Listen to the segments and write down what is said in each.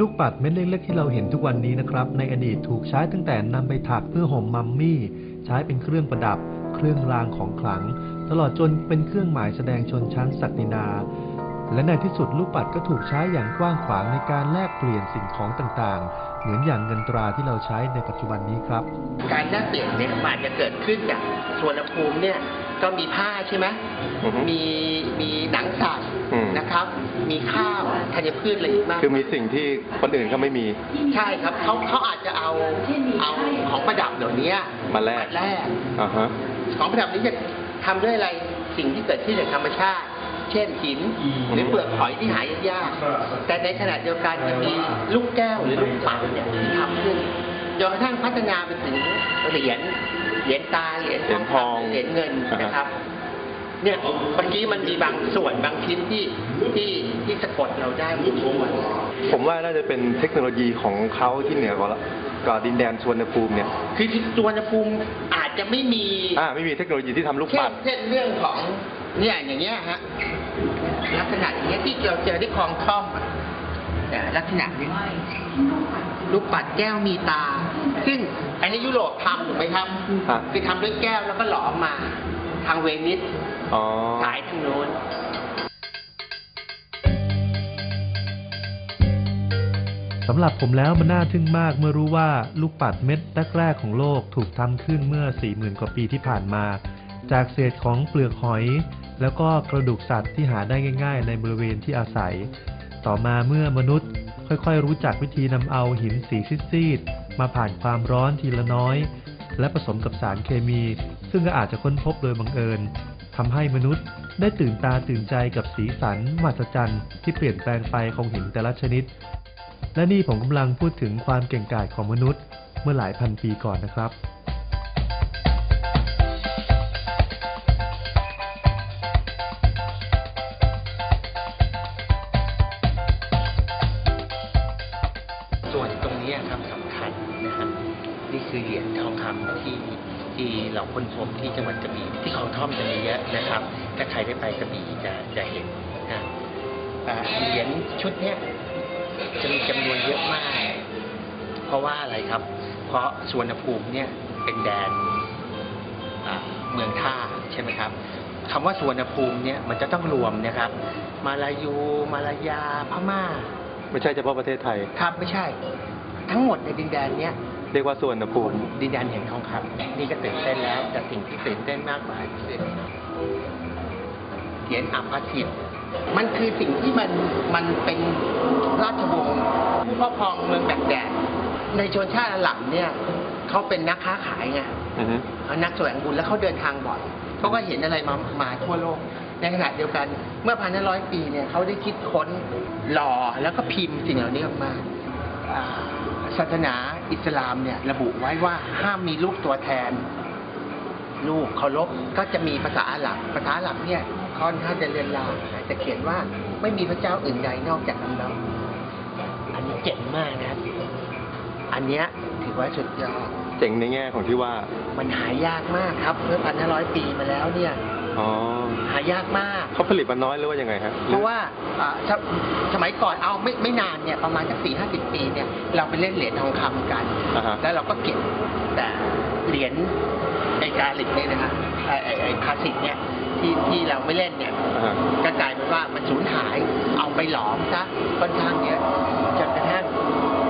ลูกปัดเม็ดเล็กๆที่เราเห็นทุกวันนี้นะครับ ในอดีตถูกใช้ตั้งแต่นำไปถักเพื่อห่มมัมมี่ ใช้เป็นเครื่องประดับ เครื่องรางของขลัง ตลอดจนเป็นเครื่องหมายแสดงชนชั้นศักดินา และในที่สุดลูกปัดก็ถูกใช้อย่างกว้างขวางในการแลกเปลี่ยนสิ่งของต่างๆ เหมือนอย่างเงินตราที่เราใช้ในปัจจุบันนี้ครับ การแลกเปลี่ยนเนี่ยมันอาจจะเกิดขึ้นจากสวนภูมิเนี่ยก็มีผ้าใช่ไหมอือฮึมีมีหนังสัตว์อืมนะครับ มีข้าวธัญพืชอะไรอีกมาก คือมีสิ่งที่คนอื่นเขาไม่มี ใช่ครับเขาเขาอาจจะเอาเอาของประดับเหล่านี้มาแลกแลกอ่าฮะของประดับนี้จะทำด้วยอะไรสิ่งที่เกิดขึ้นจากธรรมชาติ เช่นหิน หรือเปลือกหอยที่หายากๆแต่ในขณะเดียวกันจะมีลูกแก้วหรือลูกปัดเนี่ยที่ทำขึ้นจนกระทั่งพัฒนาไปถึงเหรียญเหรียญตาเหรียญเหรียญทองเหรียญเงินนะครับเนี่ยเมื่อกี้มันมีบางส่วนบางชิ้นที่ที่ที่สะกดเราได้ที่ทุกวันผมว่าน่าจะเป็นเทคโนโลยีของเขาที่เหนือกว่าละกว่าดินแดนสวนภูมิเนี่ย คือที่ตัวนภูมิอาจจะไม่มี อ่าไม่มีเทคโนโลยีที่ทำลูกเช่ปันดเช่นเรื่องของเนี่ยอย่างเงี้ยฮะ ลักษณะอย่างเงี้ยที่เราเจอที่คลองท่อมอะเนี่ยลักษณะนี้ลูกปัดแก้วมีตา ซึ่งอันนี้ยุโรปทำถูกไหมครับฮะ คือทำด้วยแก้วแล้วก็หลอมมา ทางเวนิสอ๋อขายทางโน้น สำหรับผมแล้วมันน่าทึ่งมากเมื่อรู้ว่าลูกปัดเม็ดแรกๆของโลกถูกทำขึ้นเมื่อ 40,000 กว่าปีที่ผ่านมา จากเศษของเปลือกหอย แล้วก็กระดูกสัตว์ที่หาได้ง่าย ๆ ในบริเวณที่อาศัย ต่อมาเมื่อมนุษย์ ค่อยๆ รู้จักวิธีนำเอาหินสีซีดๆมาผ่านความร้อนทีละน้อย และผสมกับสารเคมี ซึ่งก็อาจจะค้นพบโดยบังเอิญทำให้มนุษย์ได้ตื่นตาตื่นใจกับสีสันมหัศจรรย์ที่เปลี่ยนแปลงไปของหินแต่ละชนิด และนี่ผมกำลังพูดถึงความเก่งกาจของมนุษย์เมื่อหลายพันปีก่อนนะครับ คือเหรียญทองคำที่ที่เราค้นพบที่จังหวัดกระบี่ที่คลองท่อมจะมีเยอะนะครับ ถ้าใครได้ไปกระบี่จะจะเห็นนะอ่าเหรียญชุดเนี้ยจะมีจำนวนเยอะมาก เพราะว่าอะไรครับ เพราะสวนภูมิเนี่ยเป็นแดนอ่าเมืองท่าใช่ไหมครับคำว่าสวนภูมิเนี่ยมันจะต้องรวมนะครับ มาลายู มาลายาพม่า ไม่ใช่เฉพาะประเทศไทย ครับไม่ใช่ ทั้งหมดในดินแดนเนี้ยเรียกว่าสวนภูมิดินแดนแห่งทองคำนี่ก็ตื่นเต้นแล้ว แต่สิ่งที่ตื่นเต้นมากกว่าคือเหรียญอัมพทิตมันคือสิ่งที่มันมันเป็นราชวงศ์ผู้ครอบครองเมืองแบกแดดในชนชาติอาหรับเนี่ยเขาเป็นนักค้าขายไงอือฮึเขานักแสวงบุญแล้วเขาเดินทางบ่อยเขาก็เห็นอะไรมามาทั่วโลก ในขณะเดียวกันเมื่อพันห้าร้อยปีเนี่ยเขาได้คิดค้นหล่อแล้วก็พิมพ์สิ่งเหล่านี้ออกมาอ่า ศาสนาอิสลามเนี่ยระบุไว้ว่าห้ามมีรูปตัวแทน ลูกเคารพก็จะมีภาษาอาหรับภาษาอาหรับเนี่ยค่อนข้างจะเรียนลาแต่เขียนว่าไม่มีพระเจ้าอื่นใดนอกจากอัลลอฮ์อันนี้เจ๋งมากนะครับ อันเนี้ยถือว่าสุดยอดเจ๋งในแง่ของที่ว่ามันหายากมากครับเมื่อพันห้าร้อยปีมาแล้วเนี่ย อ๋อ หายากมาก เขาผลิตมาน้อยหรือว่ายังไงฮะเพราะว่าอ่าสมสมัยก่อนเอาไม่ไม่นานเนี่ยประมาณสักสี่ห้าสิบปีเนี่ยเราไปเล่นเหรียญทองคำกัน อ่าฮะ แล้วเราก็เก็บแต่เหรียญไอกาลิกเนี่ยนะฮะไอไอไอคลาสสิกเนี่ยที่ที่เราไม่เล่นเนี่ย อ่าฮะ ก็กลายเป็นว่ามันสูญหายเอาไปหลอมซะค่อนข้างเยอะจนกระทั่ง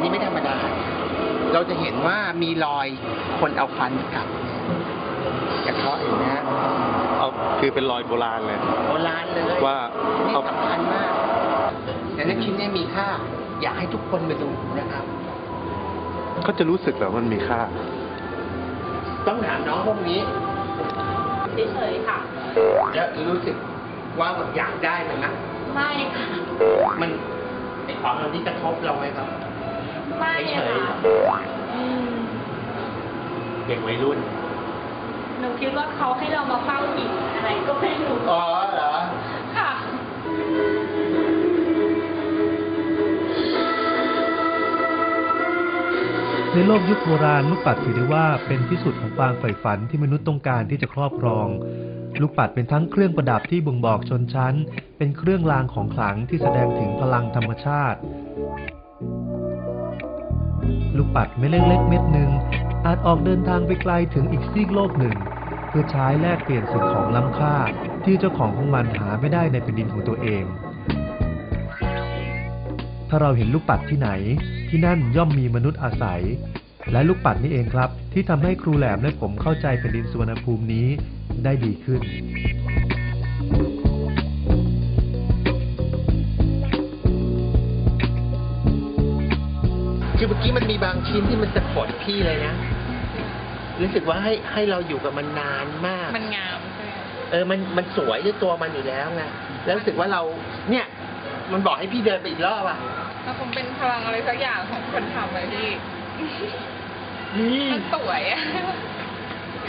นี่ไม่ธรรมดา เราจะเห็นว่ามีรอยคนเอาฟันกัดจะเคาะเห็นไหมฮะเอา คือเป็นรอยโบราณเลย โบราณเลยว่านี่เอาสำคัญมากแต่ในชิ้นนี้มีค่า อยากให้ทุกคนมาดูนะครับ เขาจะรู้สึกแบบว่ามันมีค่า ต้องถามน้องพวกนี้เฉยๆค่ะ จะรู้สึกว่าแบบอยากได้มันนะไม่ค่ะ มันไอของเราที่กระทบเราไหมครับไม่เฉยค่ะอืม เด็กวัยรุ่น หนูคิดว่าเขาให้เรามาเฝ้าหินอะไรก็ไม่รู้อ๋อเหรอ ค่ะ ในโลกยุคโบราณลูกปัดถือได้ว่าเป็นที่สุดของความใฝ่ฝันที่มนุษย์ต้องการที่จะครอบครอง ลูกปัดเป็นทั้งเครื่องประดับที่บ่งบอกชนชั้น เป็นเครื่องรางของขลังที่แสดงถึงพลังธรรมชาติ ลูกปัดเม็ดเล็กๆเม็ดหนึ่ง อาจออกเดินทางไปไกลถึงอีกซีกโลกหนึ่ง เพื่อใช้แลกเปลี่ยนสิ่งของล้ำค่า ที่เจ้าของของมันหาไม่ได้ในแผ่นดินของตัวเอง ถ้าเราเห็นลูกปัดที่ไหน ที่นั่นย่อมมีมนุษย์อาศัย และลูกปัดนี่เองครับ ที่ทำให้ครูแหลมและผมเข้าใจแผ่นดินสุวรรณภูมินี้ได้ดีขึ้นคือเมื่อกี้มันมีบางชิ้นที่มันสะกดพี่เลยนะ รู้สึกว่าให้ให้เราอยู่กับมันนานมาก มันงามใช่ไหมเออมันมันสวยด้วยตัวมันอยู่แล้วไงแล้วรู้สึกว่าเราเนี่ย มันบอกให้พี่เดินไปอีกรอบอะมันคงเป็นพลังอะไรสักอย่างของคนทำเลยพี่นี่มันสวยอะ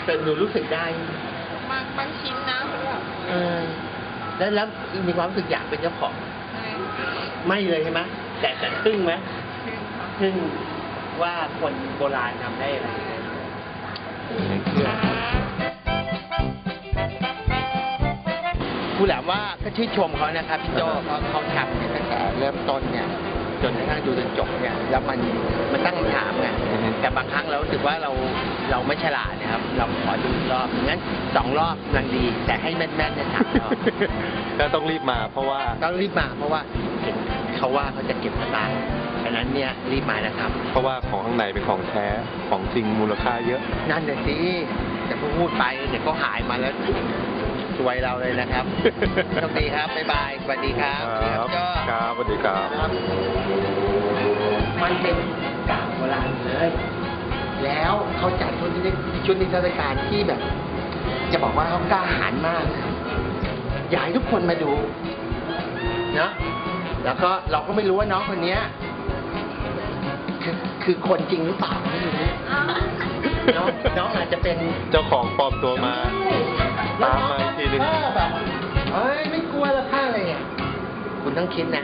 แต่หนูรู้สึกได้บางบางชิ้นนะมันแบบเออแล้วแล้วมีความรู้สึกอยากเป็นเจ้าของ ใช่ไม่เลยใช่ไหมแต่แต่ทึ่งไหมขึ้นค่ะทึ่งว่าคนโบราณทำได้อะไร ไม่เชื่อผู้แหลมว่าก็ชื่นชมเขานะครับพี่โจเพราะเขาทำเนี่ยตั้งแต่เริ่มต้นเนี่ยจนกระทั่งดูจนจบเนี่ยแล้วมันมันตั้งคำถามไงอือฮึแต่บางครั้งเรารู้สึกว่าเราเราไม่ฉลาดนะครับ เราขอดูอีกรอบงั้นสองรอบกำลังดี แต่ให้แม่นๆเนี่ยสามรอบแล้วต้องรีบมาเพราะว่าต้องรีบมาเพราะว่าเห็นเขาว่าเขาจะเก็บสตางค์ ฉะนั้นเนี่ยรีบมานะครับ เพราะว่าของข้างในเป็นของแท้ของจริงมูลค่าเยอะ นั่นน่ะสิจะพูดไปเดี๋ยวก็หายมาแล้วสวยเราเลยนะครับโชคดีครับ บ๊ายบาย สวัสดีครับสวัสดีครับโจ้ครับสวัสดีครับครับ มันเป็นกาบโบราณเลย แล้วเขาจัดชุดนี้ชุดนิทรรศการที่แบบ จะบอกว่าเขากล้าหาญมาก อยากให้ทุกคนมาดูเนาะแล้วก็เราก็ไม่รู้ว่าน้องคนเนี้ย คือคือคนจริงหรือเปล่าไม่รู้น้องน้องอาจจะเป็นเจ้าของปลอมตัวมา ตามมาอีกทีหนึงเออแบบเอ้ยไม่กลัวแล้วข้างอะไรเนี่ยคุณต้องคิดนะ